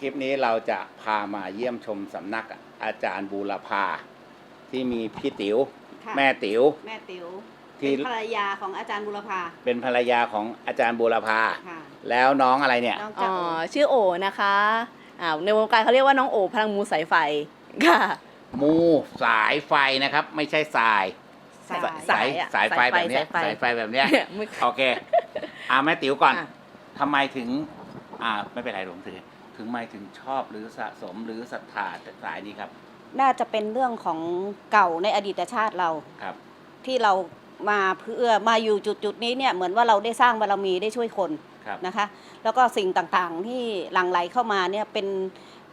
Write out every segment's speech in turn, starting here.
คลิปนี้เราจะพามาเยี่ยมชมสำนักอาจารย์บูรพาที่มีพี่ติ๋วค่ะแม่ติ๋ว แม่ติ๋วที่ เป็นภรรยาของอาจารย์บุรพาเป็นภรรยาของอาจารย์บูรพาค่ะแล้วน้องอะไรเนี่ย น้องอ๋จะอโอชื่อโอนะคะอ่าในวงการเขาเรียกว่าน้องโอพลังมูสายไฟค่ะ มูสายไฟนะครับ ไม่ใช่สาย สายสายอะสายไฟแบบเนี้ยสายไฟสายไฟแบบเนี้ยไม่ โอเคอ่าแม่ติ๋วก่อนอะ ทำไมถึง อ่าไม่เป็นไรหลวงถือ ถึงไม่ถึงชอบหรือสะสมหรือศรัทธาสายนี้ครับ น่าจะเป็นเรื่องของเก่าในอดีตชาติเราครับ ที่เรามาเพื่อมาอยู่จุดจุดๆนี้เนี่ยเหมือนว่าเราได้สร้างบารมีได้ช่วยคนครับนะคะ แล้วก็สิ่งต่างๆที่หลั่งไหลเข้ามาเนี่ยเป็น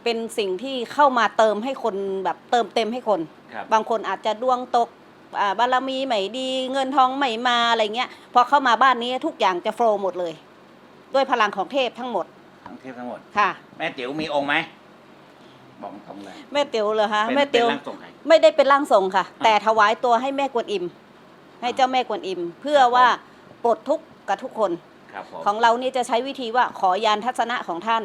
เป็นสิ่งที่เข้ามาเติมให้คนแบบเติมเต็มให้คนครับบางคนอาจจะดวงตกอ่าบารมีไม่ดี เงินทองไม่มาอะไรเงี้ยพอเข้ามาบ้านนี้ทุกอย่างจะโฟลว์หมดเลย ด้วยพลังของเทพทั้งหมด ทั้งเทพทั้งหมด ค่ะ แม่ติ๋วมีองค์ไหมบอกตรงเลย แม่เตียวเหรอคะเป็นแม่เตียวเป็นร่างทรงไหน ไม่ได้เป็นร่างทรงค่ะอ่าแต่ถวายตัวให้แม่กวนอิม ให้เจ้าแม่กวนอิม เพื่อว่าปลดทุกข์กับทุกคน ครับผมของเรานี่จะใช้วิธีว่าขอยานทัศนะของท่าน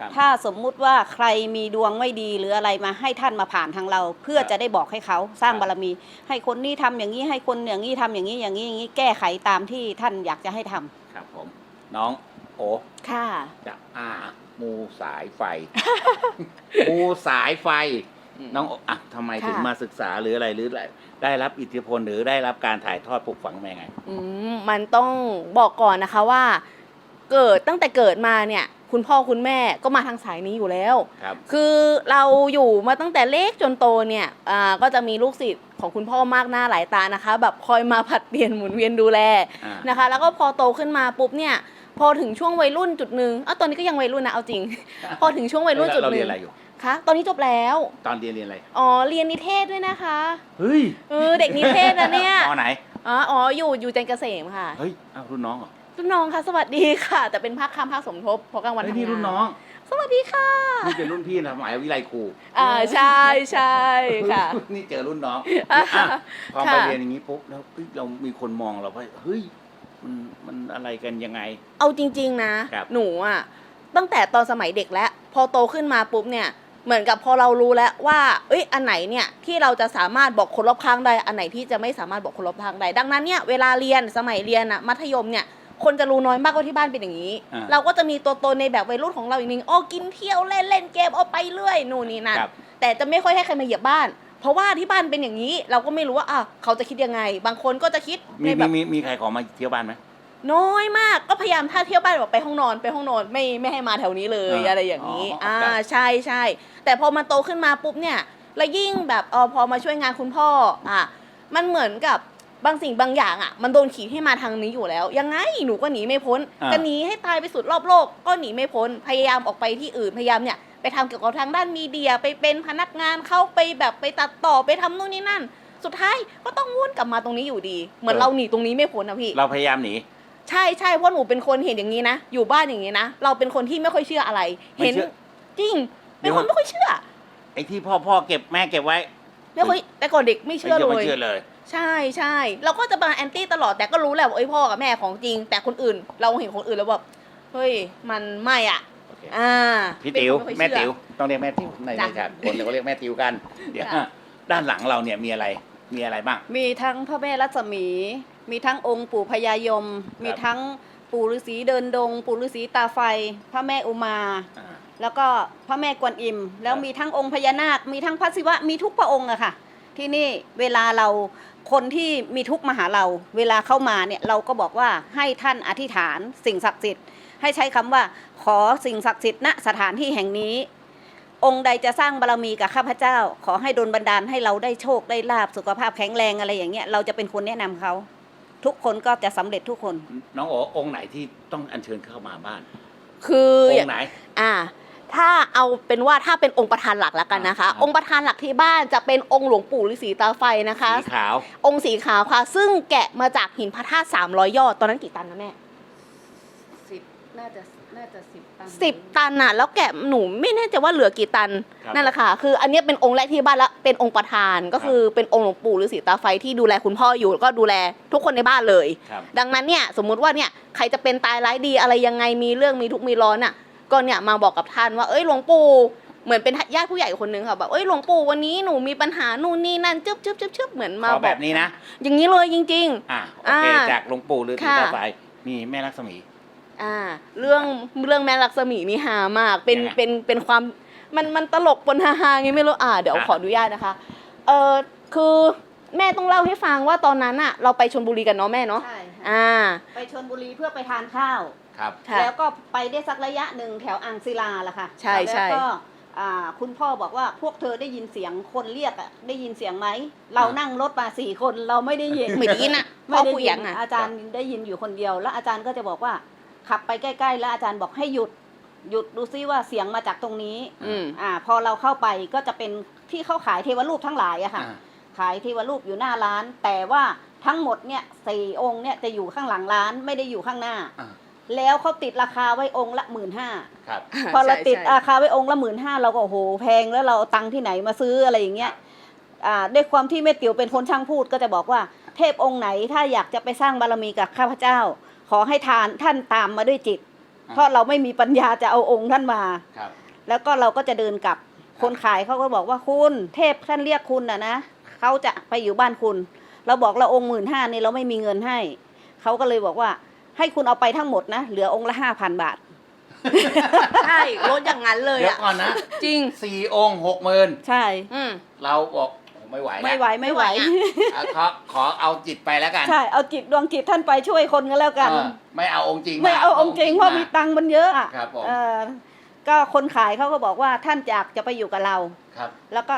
ครับถ้าสมมุติว่าใครมีดวงไม่ดีหรืออะไรมาให้ท่านมาผ่านทางเรา เพื่อครับจะได้บอกให้เขาสร้างครับบารมี ให้คนนี้ทำอย่างนี้ให้คนอย่างนี้ทำอย่างนี้อย่างนี้อย่างนี้แก้ไขตามที่ท่านอยากจะให้ทำ ครับผม น้อง โอค่ะ จะอามูสายไฟ มูสายไฟ น้องโออะทำไมถึงค่ะ มาศึกษาหรืออะไรหรืออะไรได้รับอิทธิพลหรือได้รับการถ่ายทอดปลูกฝังมายังไง อืมมันต้องบอกก่อนนะคะว่า เกิดตั้งแต่เกิดมาเนี่ย คุณพ่อคุณแม่ก็มาทางสายนี้อยู่แล้ว ครับ คือเราอยู่มาตั้งแต่เล็กจนโตเนี่ยอ่าก็จะมีลูกศิษย์ของคุณพ่อมากหน้าหลายตานะคะ แบบคอยมาผัดเปลี่ยนหมุนเวียนดูแลอ่า นะคะ แล้วก็พอโตขึ้นมาปุ๊บเนี่ย พอถึงช่วงวัยรุ่นจุดหนึ่งอ้าวตอนนี้ก็ยังวัยรุ่นนะเอาจริง พอถึงช่วงวัยรุ่นจุดเราหเรีนึ่ยนงอะไรอยู่ คะตอนนี้จบแล้ว ตอนเรียนเรียนอะไร อ๋อเรียนนิเทศด้วยนะคะ เฮ้ยเออเด็กนิเทศนะเนี่ยตอนไหน อ๋ออ๋ออยู่อยู่จันทร์เกษมค่ะ เฮ้ยอ้าวรุ่นน้องเหรอรุ่นน้องค่ะ สวัสดีค่ะ แต่เป็นภาคค่ำภาคสมทบเพราะกลางวันเฮ้ยทำนี่งานรุ่นน้องสวัสดีค่ะ นี่เป็นรุ่นพี่นะสมัยวิไลครูอ่าใช่ใช่ค่ะเฮ้ยนี่เจอรุ่นน้องอะอะพอไปค่ะ เรียนอย่างนี้ปุ๊บแล้วเฮ้ยเรามีคนมองเราว่าเฮ้ย มันมันอะไรกันยังไง เอาจริง ๆ นะ ครับ หนูอะตั้งแต่ตอนสมัยเด็กแล้ว พอโตขึ้นมาปุ๊บเนี่ย เหมือนกับพอเรารู้แล้วว่า เอ้ย อันไหนเนี่ยที่เราจะสามารถบอกคนรอบข้างได้ อันไหนที่จะไม่สามารถบอกคนรอบข้างได้ ดังนั้นเนี่ยเวลาเรียนสมัยเรียนอะมัธยมเนี่ย คนจะรู้น้อยมากว่าที่บ้านเป็นอย่างนี้ อ่า เราก็จะมีตัวตนในแบบวัยรุ่นของเราอีกนึงอ้อกินเที่ยวเล่นเล่นเกมเอาไปเรื่อยนู่นนี่นั่น ครับ แต่จะไม่ค่อยให้ใครมาเหยียบบ้าน เพราะว่าที่บ้านเป็นอย่างนี้ เราก็ไม่รู้ว่าอะเขาจะคิดยังไง บางคนก็จะคิดมีในแบมีบมีมีใครขอมาเที่ยวบ้านไหม น้อยมากก็พยายามถ้าเที่ยวบ้านบอกไปห้องนอนไปห้องนอนไม่ไม่ให้มาแถวนี้เลยอ่าอะไรอย่างนี้ อ๋ออ่อ่าครับ ใช่ใช่แต่พอมาโตขึ้นมาปุ๊บเนี่ยแล้วยิ่งแบบเออพอมาช่วยงานคุณพ่ออะมันเหมือนกับบางสิ่งบางอย่างอะ มันโดนขีดให้มาทางนี้อยู่แล้ว ยังไงหนูก็หนีไม่พ้นอ่าจะหนีให้ตายไปสุดรอบโลกก็หนีไม่พ้นพยายามออกไปที่อื่นพยายามเนี่ย ไปทำเกี่ยวกับทางด้านมีเดียไปเป็นพนักงานเข้าไปแบบไปตัดต่อไปทำนู่นนี่นั่น สุดท้ายก็ต้องวนกลับมาตรงนี้อยู่ดี เหมือนเราหนีตรงนี้ไม่พ้นนะพี่ เราพยายามหนีใช่ใช่เพราะหนูเป็นคนเห็นอย่างนี้นะ อยู่บ้านอย่างนี้นะ เราเป็นคนที่ไม่ค่อยเชื่ออะไรไม่เห็นเชื่อจริงเดี๋เป็ยนวคนไม่ค่อยเชื่อ ไอ้ที่พ่อพ่อเก็บแม่เก็บไว้ไม่ค่อยแต่ก่อนเด็กไม่เชื่อเลไม่ยเชื่อเลย ใช่ใช่เราก็จะมาแอนตี้ตลอดแต่ก็รู้แหละว่าเอ้ยพ่อกับแม่ของจริง แต่คนอื่น เราเห็นคนอื่นแล้วแบบเฮ้ยมันไม่อะโอ เคอ่าพี่ติ๋วเป็นคนแม่ไค่อยติ๋วเชื่อต้องเรียกแม่ติ๋วในในจ้ะฉากคนเราก็เรียกแม่ติ๋วกันเดี๋ยวจ้ะ ด้านหลังเราเนี่ยมีอะไรมีอะไรบ้าง มีทั้งพระแม่รัศมี มีทั้งองค์ปู่พญายมมีทั้งปู่ฤาษีเดินดง ปู่ฤาษีตาไฟ พระแม่อุมา อ่า แล้วก็พระแม่กวนอิม แล้วครับมีทั้งองค์พญานาค มีทั้งพระศิวะ มีทุกพระองค์อะค่ะ ที่นี่เวลาเราคนที่มีทุกข์มาหาเรา เวลาเข้ามาเนี่ยเราก็บอกว่าให้ท่านอธิษฐานสิ่งศักดิ์สิทธิ์ ให้ใช้คำว่า ขอสิ่งศักดิ์สิทธิ์ณสถานที่แห่งนี้ องค์ใดจะสร้างบารมีกับข้าพเจ้า ขอให้ดลบันดาลให้เราได้โชคได้ลาบสุขภาพแข็งแรงอะไรอย่างเงี้ยเราจะเป็นคนแนะนำเขาทุกคนก็จะสำเร็จทุกคน น้องโอองค์ไหนที่ต้องอัญเชิญเข้ามาบ้าน คือออย่างค์ไหน อ่า ถ้าเอาเป็นว่าถ้าเป็นองค์ประธานหลักแล้วกันนะคะอ่าองค์ประธานหลักที่บ้านจะเป็นองค์หลวงปู่ฤาษีตาไฟนะคะสีขาวองค์สีขาวค่ะ ซึ่งแกะมาจากหินพระธาตุสามร้อยยอดตอนนั้นกี่ตันนะแม่สิบ น่าจะน่าจะสิบตันสิบตันน่ะแล้วแกะหนูไม่แน่ใจว่าเหลือกี่ตันครับนั่นแหละค่ะ คืออันเนี้ยเป็นองค์แรกที่บ้านและเป็นองค์ประธานก็คือเป็นองค์หลวงปู่ฤาษีตาไฟที่ดูแลคุณพ่ออยู่แล้วก็ดูแลทุกคนในบ้านเลย ครับ ดังนั้นเนี่ยสมมุติว่าเนี่ยใครจะเป็นตายร้ายดีอะไรยังไงมีเรื่องมีทุกข์มีร้อนน่ะ ก็เนี่ยมาบอกกับท่านว่าเอ้ยหลวงปู่เหมือนเป็นญาติผู้ใหญ่คนหนึ่งค่ะแบบเอ้ยหลวงปู่วันนี้หนูมีปัญหานู่นนี่นั่นจึ๊บจึ๊บจึ๊บจึ๊บเหมือนขมาอบอกแบบนี้นะ อย่างนี้เลยจริงอะโอเคอ่าจากหลวงปู่ฤาษีค่ะ ตาไฟมีแม่ลักษมีๆ อ่าเรื่องเรื่องแม่ลักษมีนี่ฮามาก เป็นยังไงเป็นเป็นความมันมันตลกปนฮาฮาๆไงไม่รู้อ่าเดี๋ยวอะ ขออนุญาตนะคะเออคือแม่ต้องเล่าให้ฟังว่าตอนนั้นอะเราไปชลบุรีกันเนาะแม่เนาะใช่ค่ะอ่าไปชนบุรีเพื่อไปทานข้าว ครับ ค่ะ แล้วก็ไปได้สักระยะหนึ่งแถวอ่างศิลาละค่ะใช่ใช่ แล้วก็อ่าคุณพ่อบอกว่าพวกเธอได้ยินเสียงคนเรียกอะได้ยินเสียงไหม เรานั่งรถมาสี่คนเราไม่ได้ยินเหมือนได้ยินอะพ่ไม่อได้คุยยิยันงอะอาจารย์ได้ยินอยู่คนเดียว แล้วอาจารย์ก็จะบอกว่า ขับไปใกล้ๆ แล้วอาจารย์บอกให้หยุด หยุดดูซิว่าเสียงมาจากตรงนี้อืม อ่า พอเราเข้าไปก็จะเป็นที่เขาขายเทวรูปทั้งหลายอะค่ะ อ่า ขายเทวรูปอยู่หน้าร้าน แต่ว่าทั้งหมดเนี่ยสี่องค์เนี่ยจะอยู่ข้างหลังร้านไม่ได้อยู่ข้างหน้า อ่าแล้วเขาติดราคาไว้องค์ละหมื่นห้าครับ พอเราติดใช่ใช่ราคาไว้องค์ละหมื่นห้าเราก็โอ้โหแพงแล้วเราเอาตังค์ที่ไหนมาซื้ออะไรอย่างเงี้ยอ่าด้วยความที่แม่ติ๋วเป็นคนช่างพูดก็จะบอกว่า เทพองค์ไหนถ้าอยากจะไปสร้างบารมีกับข้าพเจ้า ขอให้ทานท่านตามมาด้วยจิตอ่าเพราะเราไม่มีปัญญาจะเอาองค์ท่านมา ครับ แล้วก็เราก็จะเดินกลับ คนขายเขาก็บอกว่าคุณ เทพท่านเรียกคุณนะนะเขาจะไปอยู่บ้านคุณ เราบอกเราองค์หมื่นห้านี่เราไม่มีเงินให้ เขาก็เลยบอกว่าให้คุณเอาไปทั้งหมดนะ เหลือองค์ละห้าพันบาท ใช่ลดอย่างนั้นเลยเดี๋ยวอะก่อนนะจริง สี่องค์หกหมื่นใช่ อืม เราบอกโอ้ ไม่ไหวแล้วไม่ไหวไม่ไหวไม่ไหวอะอะขอขอเอาจิตไปแล้วกัน ใช่เอาจิตดวงจิตท่านไปช่วยคนก็แล้วกัน เออไม่เอาองค์จริงไม่เอาองค์จริงเพราะมีตังค์มันเยอะอะครับผมเออก็คนขายเขาก็บอกว่าท่านอยากจะไปอยู่กับเรา ครับ แล้วก็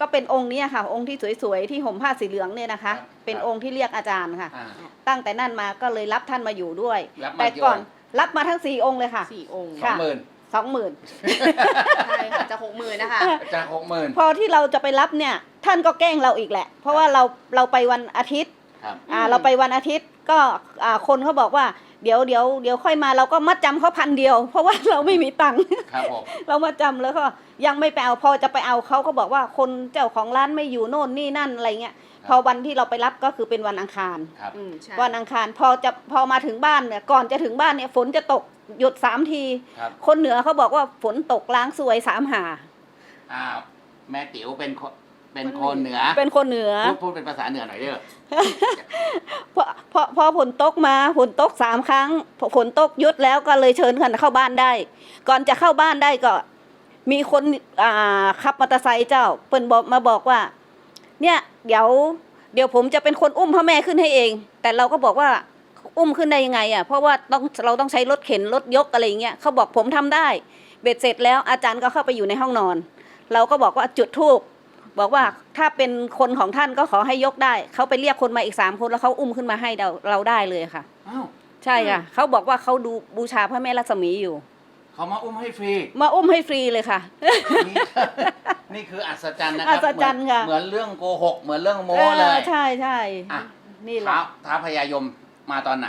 ก็เป็นองค์เนี้ยค่ะ องค์ที่สวยๆที่ห่มผ้าสีเหลืองเนี่ยนะคะ ครับ เป็นครับองค์ที่เรียกอาจารย์ค่ะ อ่า ตั้งแต่นั้นมาก็เลยรับท่านมาอยู่ด้วย รับมาแต่กี่ก่อนองค์ รับมาทั้งสี่องค์เลยค่ะ สี่องค์ สองหมื่น สองหมื่นใช่ค่ะจะหกหมื่นนะคะจากหกหมื่นพอที่เราจะไปรับเนี่ย ท่านก็แกล้งเราอีกแหละ เพราะว่าเราเราไปวันอาทิตย์ครับ อ่าอืมเราไปวันอาทิตย์ก็อ่าคนเขาบอกว่าเดี๋ยวเดี๋ยวเดี๋ยวค่อยมาเราก็มัดจำเขาพันเดียว เพราะว่าเราไม่มีตังค์ ครับผม เรามาจำแล้วก็ยังไม่ไปเอาพอจะไปเอาเขาก็บอกว่าคนเจ้าของร้านไม่อยู่โน่นนี่นั่นอะไรเงี้ยพอวันที่เราไปรับก็คือเป็นวันอังคารครับ อืมใช่วันอังคารพอจะพอมาถึงบ้านเนี่ย ก่อนจะถึงบ้านเนี่ยฝนจะตกหยุดสามที ครับคนเหนือเขาบอกว่าฝนตกล้างสวยสามหาอ้าวแม่ติ๋วเป็นคนเป็นคนเหนือเป็นคนเหนือ พูดพูดเป็นภาษาเหนือหน่อยเด้อ พอพอพอฝนตกมาฝนตกสามครั้งพอฝนตกหยุดแล้วก็เลยเชิญกันเข้าบ้านได้ ก่อนจะเข้าบ้านได้ก็ มีคนอ่าขับมอเตอร์ไซค์เจ้า เปิ้นบอกมาบอกว่า เนี่ย เดี๋ยวเดี๋ยวผมจะเป็นคนอุ้มพ่อแม่ขึ้นให้เอง แต่เราก็บอกว่าอุ้มขึ้นได้ยังไงอะเพราะว่าต้องเราต้องใช้รถเข็นรถยกอะไรอย่างเงี้ยเขาบอกผมทำได้ เบ็ดเสร็จแล้วอาจารย์ก็เข้าไปอยู่ในห้องนอน เราก็บอกว่าจุดทูบบอกว่าถ้าเป็นคนของท่านก็ขอให้ยกได้ เขาไปเรียกคนมาอีกสามคนแล้วเขาอุ้มขึ้นมาให้เราเราได้เลยค่ะอ้าวใช่ค่ะเขาบอกว่าเขาดูบูชาพระแม่ลักษมีอยู่ เขามาอุ้มให้ฟรี มาอุ้มให้ฟรีเลยค่ะ นี่ นี่คืออัศจรรย์นะครัอัศจรรย์ค่ะ เหมือนเรื่องโกหก เหมือนเรื่องโม้เออเลยใช่ใช่อะ นี่แหละ ท้าท้าพญายมมาตอนไหน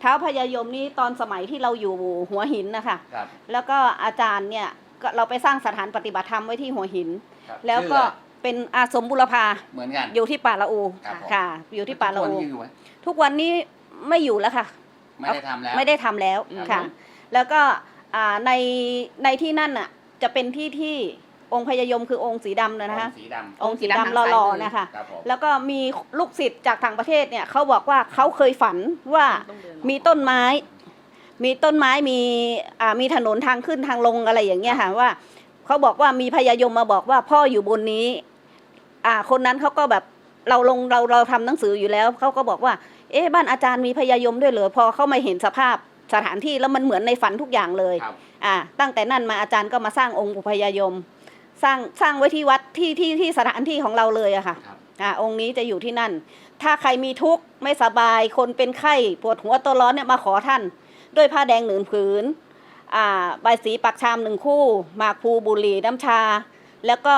เท้าพญายมนี่ตอนสมัยที่เราอยู่หัวหินนะคะ ครับแล้วก็อาจารย์เนี่ยก็เราไปสร้างสถานปฏิบัติธรรมไว้ที่หัวหิน ครับแล้วก็ชื่ออะไรเป็นอาสมบุรพาเหมือนกันอยู่ที่ป่าละอูครับผมค่ะ อยู่ที่ป่าละทุกคนอูยังอยู่ไหมทุกวันนี้ไม่อยู่แล้วค่ะ ไม่ได้ทำแล้ว ไม่ได้ทำแล้วครับ ค่ะผมแล้วก็ อ่าในในที่นั่นน่ะจะเป็นที่ที่องค์พญายมคือองค์สีดำนะนะคะองสีดำองค์สีดำทางซ้ายหล่อมือๆนะคะ ครับผมแล้วก็มีลูกศิษย์จากต่างประเทศเนี่ยเขาบอกว่าเขาเคยฝันว่าต้องเดินมีต้นไม้ มีต้นไม้มีอ่ามีถนนทางขึ้นทางลงอะไรอย่างเงี้ยค่ะว่าเขาบอกว่ามีพญายมมาบอกว่าพ่ออยู่บนนี้ อ่า คนนั้นเขาก็แบบเราลงเราเราทำหนังสืออยู่แล้วเขาก็บอกว่า เอ๊ะบ้านอาจารย์มีพญายมด้วยเหรอพอเขามาเห็นสภาพ สถานที่แล้วมันเหมือนในฝันทุกอย่างเลยครับอ่าตั้งแต่นั้นมาอาจารย์ก็มาสร้างองค์พญายม สร้างสร้างไว้ที่วัดที่ที่ที่สถานที่ของเราเลยอะค่ะครับอ่าองค์นี้จะอยู่ที่นั่น ถ้าใครมีทุกข์ไม่สบายคนเป็นไข้ปวดหัวตัวร้อนเนี่ยมาขอท่าน ด้วยผ้าแดงหนึ่งผืนอ่าใบายสีปักชามหนึ่งคู่หมากภูบุหรี่น้ำชา แล้วก็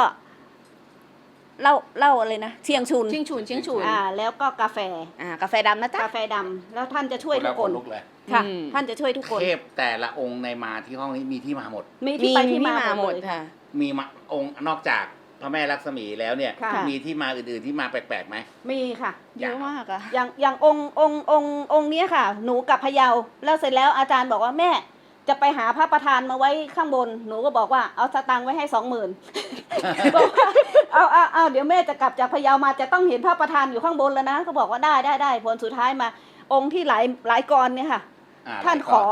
เหล้าเหล้าอะไรนะเชียงชุนชิงฉุนชิงฉุนอ่าแล้วก็กาแฟอ่ากาแฟดำนะจ๊ะ กาแฟดำแล้วท่านจะช่วยทุกคนลุกเลยค่ะ อืม ท่านจะช่วยทุกคน เทพแต่ละองค์ในมาที่ห้องนี้มีที่มาหมด มีที่ไปที่มาหมดเลย ค่ะ มีมาองค์นอกจากพระแม่ลักษมีแล้วเนี่ย ค่ะ มีที่มาอื่นๆที่มาแปลกๆไหม มีค่ะ เยอะมากอะ อย่างอย่างองค์องค์องค์องค์เนี้ยค่ะ หนูกับพะเยาแล้วเสร็จแล้วอาจารย์บอกว่าแม่ จะไปหาพระประธานมาไว้ข้างบน หนูก็บอกว่าเอาสตังค์ไว้ให้สองหมื่นบอกว่าเอาเอาเอาเดี๋ยวแม่จะกลับจากพะเยามาจะต้องเห็นพระประธานอยู่ข้างบนแล้วนะ ก็บอกว่าได้ได้ได้ผลสุดท้ายมา องค์ที่หลายหลายกรเนี่ยค่ะ อ่ท่านขอ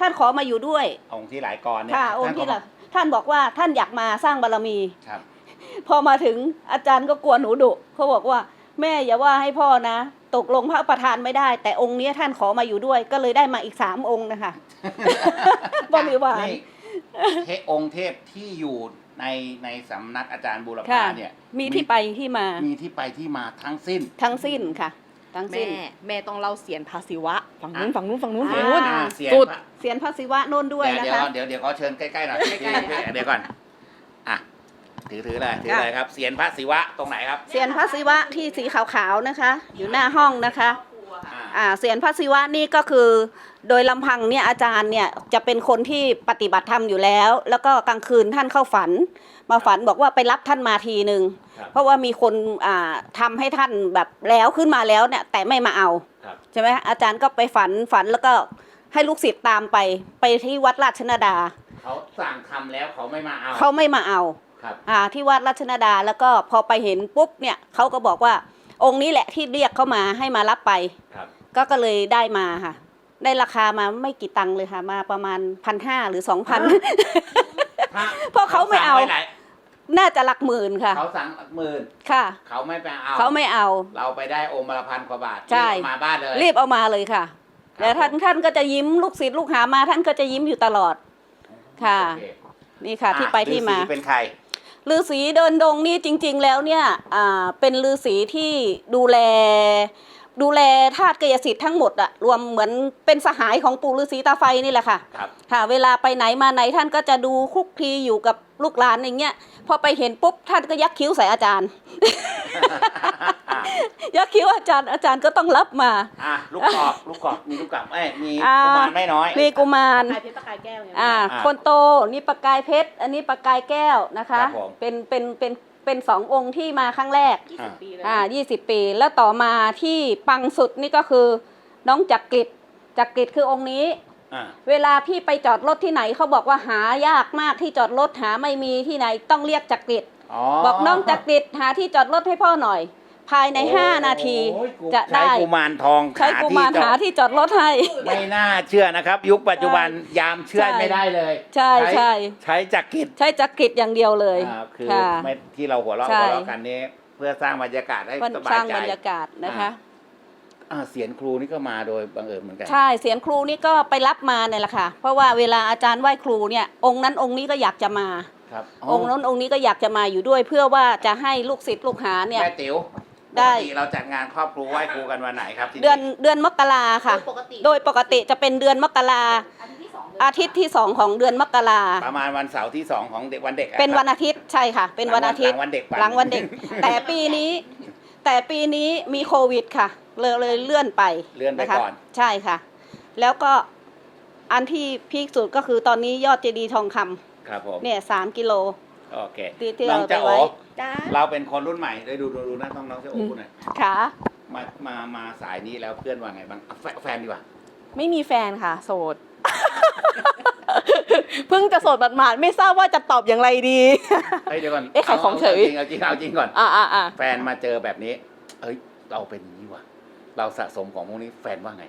ท่านขอมาอยู่ด้วย องค์ที่หลายกรเนี่ยค่ะองค์ท่านที่ก็ละท่านบอกว่าท่านอยากมาสร้างบารมี ครับ พอมาถึงอาจารย์ก็กลัวหนูดุเขาบอกว่า แม่อย่าว่าให้พ่อนะ ตกลงพระประธานไม่ได้ แต่องค์เนี้ยท่านขอมาอยู่ด้วย ก็เลยได้มาอีกสามองค์นะคะบริวารนี่เทพองค์เทพที่อยู่ในในสำนักอาจารย์บูรค่ะพาเนี่ย มีที่ไปที่มา มีที่ไปที่มาทั้งสิ้น ทั้งสิ้นค่ะ ทั้งแม่สิ้นแม่ต้องเล่าเสียนภาษีวะฝั่งนู้นอะฝั่งนู้นฝั่งนู้นอ่าฝั่งนู้นอ่าเสียงสุดพระเสียนพระศิวะโน่นด้วยเดี๋ยวนะคะ เดี๋ยวเดี๋ยวเดี๋ยวขอเชิญใกล้ๆหน่อยใกล้ๆค่ะเดี๋ยวก่อนอะ ถือถือเลยถือค่ะเลยครับเสียนพระศิวะตรงไหนครับเสียนพระศิวะที่สีขาวๆนะคะ อยู่หน้าห้องนะคะอ่าอ่าเสียนพระศิวะนี่ก็คือ โดยลำพังเนี่ยอาจารย์เนี่ยจะเป็นคนที่ปฏิบัติธรรมอยู่แล้ว แล้วก็กลางคืนท่านเข้าฝัน มาฝันบอกว่าไปรับท่านมาทีหนึ่งครับเพราะว่ามีคนอ่าทำให้ท่านแบบแล้วขึ้นมาแล้วเนี่ยแต่ไม่มาเอาครับใช่ไหมอาจารย์ก็ไปฝันฝันแล้วก็ให้ลูกศิษย์ตามไปไปที่วัดราชนาดา เขาสั่งทำแล้วเขาไม่มาเอา เขาไม่มาเอาครับ อ่าที่วัดราชนาดาแล้วก็พอไปเห็นปุ๊บเนี่ยเขาก็บอกว่าองค์นี้แหละที่เรียกเขามาให้มารับไปครับก็ก็เลยได้มาค่ะ ได้ราคามาไม่กี่ตังค์เลยค่ะ มาประมาณพันห้าหรือสองพันพระเพราะเขาไม่เอา สั่งว้หลยน่าจะหลักหมื่นค่ะ เขาสั่งหลักหมื่นค่ะ เขาไม่ไปเอาเขาไม่เอา เราไปได้องค์ละพันกว่าบาทใช่ รีบมาบ้านเลยรีบเอามาเลยค่ะ ครับแล้วท่านท่านก็จะยิ้มลูกศิษย์ลูกหามาท่านก็จะยิ้มอยู่ตลอด ค่ะ โอเนี่ค่ะ ที่ไปที่มาฤๅษีเป็นใคร ฤาษีเดินดงนี่จริง ๆ แล้วเนี่ยอ่าเป็นฤาษีที่ดูแล ดูแลธาตุกายสิทธิ์ทั้งหมดอะรวมเหมือนเป็นสหายของปู่ฤาษีตาไฟนี่แหละค่ะครับ ค่ะ เวลาไปไหนมาไหนท่านก็จะดูคุกคีอยู่กับลูกหลานอย่างเงี้ยพอไปเห็นปุ๊บท่านก็ยักคิ้วใส่อาจารย์อะยักคิ้วอาจารย์อาจารย์ก็ต้องรับมา อะลูกกอกลูกกอกมีลูกกอกเอ้ยมีอ่า กุมารไม่น้อย มีกุมารกายเพชรตะกายแก้วเนี่ยอ่าอ่าคนโตนี่ประกายเพชร อันนี้ประกายแก้วนะคะ ครับผม เป็นเป็นเป็น เป็นสององค์ที่มาครั้งแรกยี่สิบปีเลยอ่า20 ปี แล้วต่อมาที่ปังสุดนี่ก็คือน้องจักริดจักริดคือองค์นี้ อะเวลาพี่ไปจอดรถที่ไหนเขาบอกว่าหายากมากที่จอดรถหาไม่มีที่ไหนต้องเรียกจักริดบอกน้องจักริดหาที่จอดรถให้พ่อหน่อย ภายใน 5 นาทีโอ้ยกูจะใช้ได้กุมารทองใช้กุมารหาหาที่ที่จอดรถให้จอดไม่น่าเชื่อนะครับ ยุคปัจจุบันยามเชื่อใช่ไม่ได้เลยใช่ใช่ ใช้จักริดใช้จักริดอย่างเดียวเลยอ่าคือค่ะ ไม่ที่เราหัวเราะใช่ หัวเราะกันนี้ เพื่อสร้างบรรยากาศให้มันสบาสยร้างใจบรรยากาศนะคะ อ่าเสียงครูนี่ก็มาโดยบังเอิญเหมือนกันใช่เสียงครูนี่ก็ไปรับมาเนี่ยแหละค่ะ เพราะว่าเวลาอาจารย์ไหว้ครูเนี่ยองค์นั้นองค์นี้ก็อยากจะมา ครับองค์นั้นองค์นี้ก็อยากจะมาอยู่ด้วย เพื่อว่าจะให้ลูกศิษย์ลูกหาเนี่ย แม่ติ๋ว ได้ปกติเราจัดงานครอบครูไหว้ครูกันวันไหนครับที่เดือนเดือนมกราค่ะปกติ โดยปกติจะเป็นเดือนมกราอาทิตย์ที่สองของเดือนมกราประมาณวันเสาร์ที่สองของเด็กวันเด็กอะเป็นวันครับ อาทิตย์ใช่ค่ะ เป็นวันอาทิตย์หลังวันเด็ก หลังวันเด็ก แต่ปีนี้ แต่ปีนี้มีโควิดค่ะเลยเลยเลื่อนไปเลื่อนไปนะคะก่อน ใช่ค่ะ แล้วก็อันที่พีคสุดก็คือตอนนี้ยอดเจดีย์ทองคำครับผมเนี่ยสามกิโล โอเคที่ที่น้องเราเจ้าไปโอไว้ จ้าเราเป็นคนรุ่นใหม่ได้ดูดูดูนะต้องน้องเจ้าโอพูดหน่อยค่ะ มามามาสายนี้แล้วเพื่อนว่าไงบ้างเอาแฟแฟนดีกว่า ไม่มีแฟนค่ะ โสด เพิ่งจะโสดหมาดๆไม่ทราบว่าจะตอบอย่างไรดี เฮ้ยเดี๋ยวก่อนเอ๊ะขายของเฉย เอาจริงเอาจริงเอาจริงก่อน อ่าอ่าอ่าแฟนมาเจอแบบนี้ เอ้ย เราเป็นอย่างนี้ว่ะ เราสะสมของพวกนี้แฟนว่าไง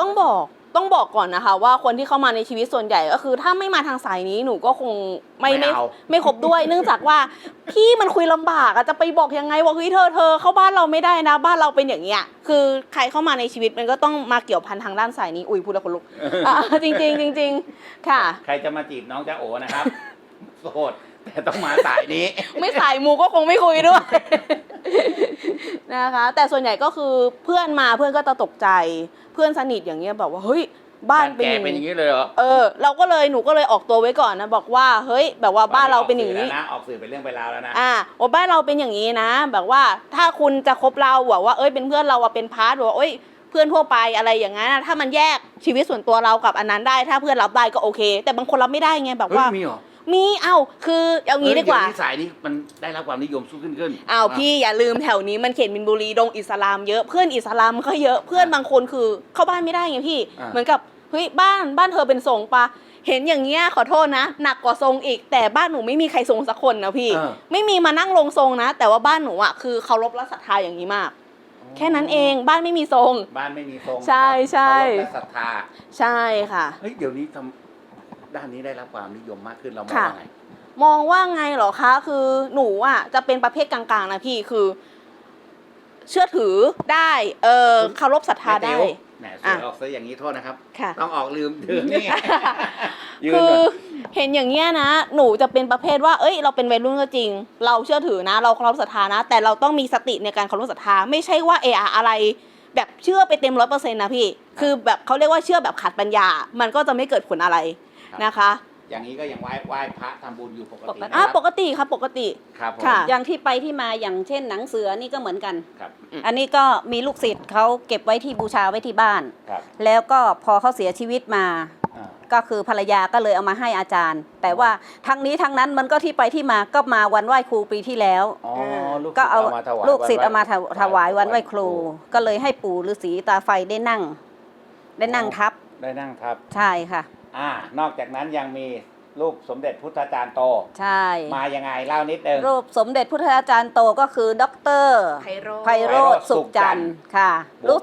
ต้องบอกต้องบอกก่อนนะคะ ว่าคนที่เข้ามาในชีวิตส่วนใหญ่ก็คือ ถ้าไม่มาทางสายนี้หนูก็คงไม่ไม่ไม่เอา ไม่คบด้วย เนื่องจากว่าพี่มันคุยลำบากอะจะไปบอกยังไงว่าเฮ้ยเธอเธอเข้าบ้านเราไม่ได้นะ บ้านเราเป็นอย่างเงี้ยคือใครเข้ามาในชีวิตมันก็ต้องมาเกี่ยวพันทางด้านสายนี้อุ้ยพูดแล้วคนลุกอะจริงจริงๆจริง ๆ ค่ะ ใครจะมาจีบน้องเจ้าโอนะครับ โสด แต่ต้องมาสายนี้ ไม่สายมูก็คงไม่คุยด้วย นะคะ แต่ส่วนใหญ่ก็คือเพื่อนมาเพื่อนก็จะตกใจ เพื่อนสนิทอย่างเงี้ยแบบว่าเฮ้ยบ้านเป็นแกอย่างเป็นอย่างนี้นี้เลยเหรอเออเราก็เลยหนูก็เลยออกตัวไว้ก่อนนะบอกว่าเฮ้ย แบบว่าบ้านเราเป็นอย่างนี้นี้นะออกสื่อเป็นเรื่องไปนราวแล้วนะอ่าว่าบ้านเราเป็นอย่างนี้นะ แบบว่าถ้าคุณจะคบเราอะว่าเอ้ยเป็นเพื่อนเราอะเป็นพาร์ทว่าเอ้ยเพื่อนทั่วไปอะไรอย่างนั้นอะถ้ามันแยกชีวิตส่วนตัวเรากับอันนั้นได้ ถ้าเพื่อนรับได้ก็โอเค แต่บางคนรับไม่ได้ไงแบบเฮ้ยว่ามีเหรอ มีเอ้าคือเอางี้ดีกว่า เฮ้ยเยวนี้สายนี้มันได้รับความนิยมสู้ขึ้นขึ้นอ้าวพี่อย่าลืมแถวนี้มันเขตมินบุรีดงอิสลามเยอะเพื่อนอิสลามก็เยอะเพื่อนบางคนคือเข้าบ้านไม่ได้ไงพี่า เหมือนกับเฮ้ยบ้านบ้านเธอเป็นทรงปะเห็นอย่างเงี้ยขอโทษนะ หนักกว่าทรงอีก แต่บ้านหนูไม่มีใครทรงสักคนนะพี่ เออ ไม่มีมานั่งลงทรงนะ แต่ว่าบ้านหนูอะคือเคารพและศรัทธาอย่างนี้มาก แค่นั้นเองบ้านไม่มีทรง บ้านไม่มีทรงใช่ใช่ เคารพและศรัทธาใช่ค่ะ เฮ้ยเดี๋ยวนี้ทำ ด้านนี้ได้รับความนิยมมากขึ้นเรามองค่ะว่าไงมองว่าไงเหรอคะ คือหนูอะจะเป็นประเภทกลางๆนะพี่คือ เชื่อถือได้เออเคารพศรัทธาได้แหมสวยอะออกซะอย่างนี้โทษนะครับค่ะต้องออกลืมถือนี่ไงยืนคือก่อนเห็นอย่างเงี้ยนะหนูจะเป็นประเภทว่า เอ้ย เราเป็นวัยรุ่นก็จริง เราเชื่อถือนะ เราเคารพศรัทธานะ แต่เราต้องมีสติในการเคารพศรัทธาไม่ใช่ว่าเอออะไร แบบเชื่อไปเต็มร้อยเปอร์เซ็นต์นะพี่ คือแบบเขาเรียกว่าเชื่อแบบขาดปัญญา มันก็จะไม่เกิดผลอะไร นะคะ อย่างนี้ก็ยังไหว้ไหว้พระทำบุญอยู่ปกติปกติอะนะครับปกติครับปกติ ครับผม ค่ะ อย่างที่ไปที่มาอย่างเช่นหนังเสือนี่ก็เหมือนกัน ครับอันนี้ก็มีลูกศิษย์เขาเก็บไว้ที่บูชาไว้ที่บ้าน ครับแล้วก็พอเขาเสียชีวิตมา อ่าก็คือภรรยาก็เลยเอามาให้อาจารย์ แต่ว่าทั้งนี้ทั้งนั้นมันก็ที่ไปที่มาก็มาวันไหว้ครูปีที่แล้ว อ๋อลูกก็เอาศิษย์มถวายลูกศิษย์เอามาถววันถวายวันไหว้ครู ก็เลยให้ปู่ฤาษีตาไฟได้นั่ง ได้นั่งทับได้นั่งครับ ใช่ค่ะ อ่านอกจากนั้นยังมีรูปสมเด็จพุทธาจารย์โต ใช่ มายังไงเล่านิดนึง รูปสมเด็จพุทธาจารย์โตก็คือด็อกเตอร์ไพโรจน์ไพโรธสุขจันทร์ค่ะรู้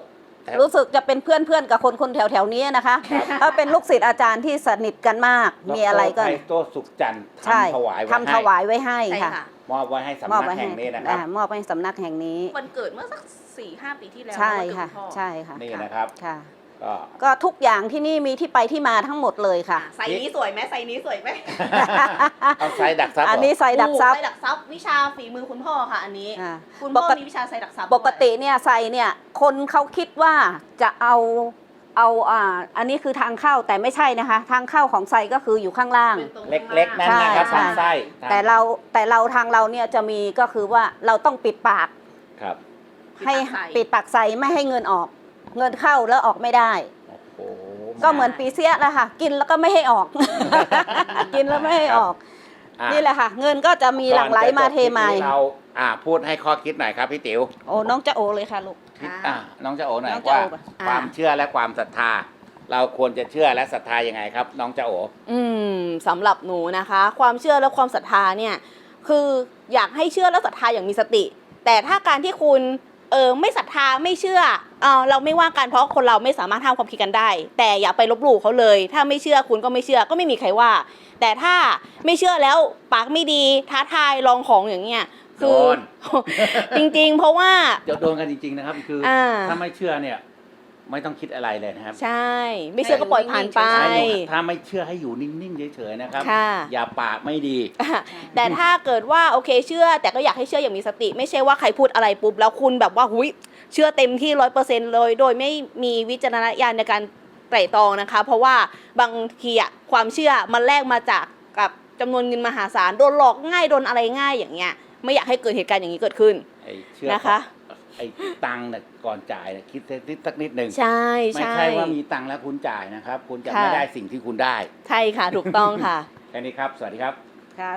รู้สึกจะเป็นเพื่อนเพื่อนๆกับคนคนแถวแถวๆนี้นะคะเขาเป็นลูกศิษย์อาจารย์ที่สนิทกันมาก มีอะไรก็ดรไพโตสุขจันทร์ใช่ทำถวายไว้ทำถวายไว้ให้ใช่ค่ะค่ะมอบไว้ให้สำมอบนักไว้แห่ให้งนี้นะครับอ่ามอบให้สำนักแห่งนี้ วันเกิดเมื่อสักสี่ห้าปีที่แล้วใช่วันเกิดค่ะณพ่อใช่ค่ะนี่นะครับค่ะ ก็ก็ทุกอย่างที่นี่มีที่ไปที่มาทั้งหมดเลยค่ะใส่นี้สวยไหมใส่นี้สวยไหมเอาไซดักซับอันนี้ไซดักซับใส่ดักซับวิชาฝีมือคุณพ่อค่ะอันนี้อ่าคุณปพ่อกติมีวิชาใส่ดักซับปกติเนี่ยไซเนี่ยคนเขาคิดว่าจะเอาเอาอ่าอันนี้คือทางเข้าแต่ไม่ใช่นะคะ ทางเข้าของไซก็คืออยู่ข้างล่างเป็นตรงเล็กๆนั่นนะครับใช่ทางไส้แต่เราแต่เราทางเราเนี่ยจะมีก็คือว่าเราต้องปิดปากครับ ให้ปิดปากใส่ไม่ให้เงินออก เงินเข้าแล้วออกไม่ได้ โอ้โหก็เหมือนปีเสียแหละค่ะ กินแล้วก็ไม่ให้ออก กินแล้วไม่ให้ออก อ่นี่แหละค่ะ เงินก็จะมีหลั่งไหลมาเทมาก่อนจะจบคลิปนี้เราอ่าพูดให้ข้อคิดหน่อยครับพี่ติ๋วโอ้น้องจะโอเลยค่ะลูก คิดอ่าน้องจะโอหน่อยน้องจะว่าโอป่ะความเชื่อและความศรัทธา เราควรจะเชื่อและศรัทธายังไงครับ น้องจะโอ อืมสำหรับหนูนะคะ ความเชื่อและความศรัทธาเนี่ยคืออยากให้เชื่อและศรัทธาอย่างมีสติ แต่ถ้าการที่คุณ เออไม่ศรัทธาไม่เชื่อเออเราไม่ว่ากันเพราะคนเราไม่สามารถห้ามความคิดกันได้ แต่อย่าไปลบหลู่เขาเลย ถ้าไม่เชื่อคุณก็ไม่เชื่อก็ไม่มีใครว่า แต่ถ้าไม่เชื่อแล้วปากไม่ดีท้าทายลองของอย่างเงี้ยคืโดอนจริง ๆ เพราะว่า เดี๋ยวโดนกันจริงๆนะครับ คืออา ถ้าไม่เชื่อเนี่ย ไม่ต้องคิดอะไรเลยนะครับใช่ ไม่เชื่อก็ปล่อยผ่านไปให้อยู่ถ้าไม่เชื่อให้อยู่นิ่ง ๆ เฉย ๆ นะครับ ค่ะ อย่าปากไม่ดี แต่ถ้าเกิดว่าโอเคเชื่อ แต่ก็อยากให้เชื่ออย่างมีสติ ไม่ใช่ว่าใครพูดอะไรปุ๊บแล้วคุณแบบว่าหุยเชื่อเต็มที่ร้อยเปอร์เซ็นต์เลย โดยไม่มีวิจารณญาณในการไตร่ตรองนะคะ เพราะว่าบางทีอะความเชื่อมันแลกมาจากกับจำนวนเงินมหาศาลโดนหลอกง่ายโดนอะไรง่ายอย่างเงี้ย ไม่อยากให้เกิดเหตุการณ์อย่างนี้เกิดขึ้น ไอ้เชื่อนะคะไอ้ตังค์เนี่ยก่อนจ่ายเนี่ยคิดนิดสักนิดหนึ่งใช่ไม่ใช่ ใช่ว่ามีตังค์แล้วคุณจ่ายนะครับ คุณจะค่ะ ไม่ได้สิ่งที่คุณได้ใช่ค่ะ ถูกต้องค่ะ แค่นี้ครับ สวัสดีครับ ค่ะ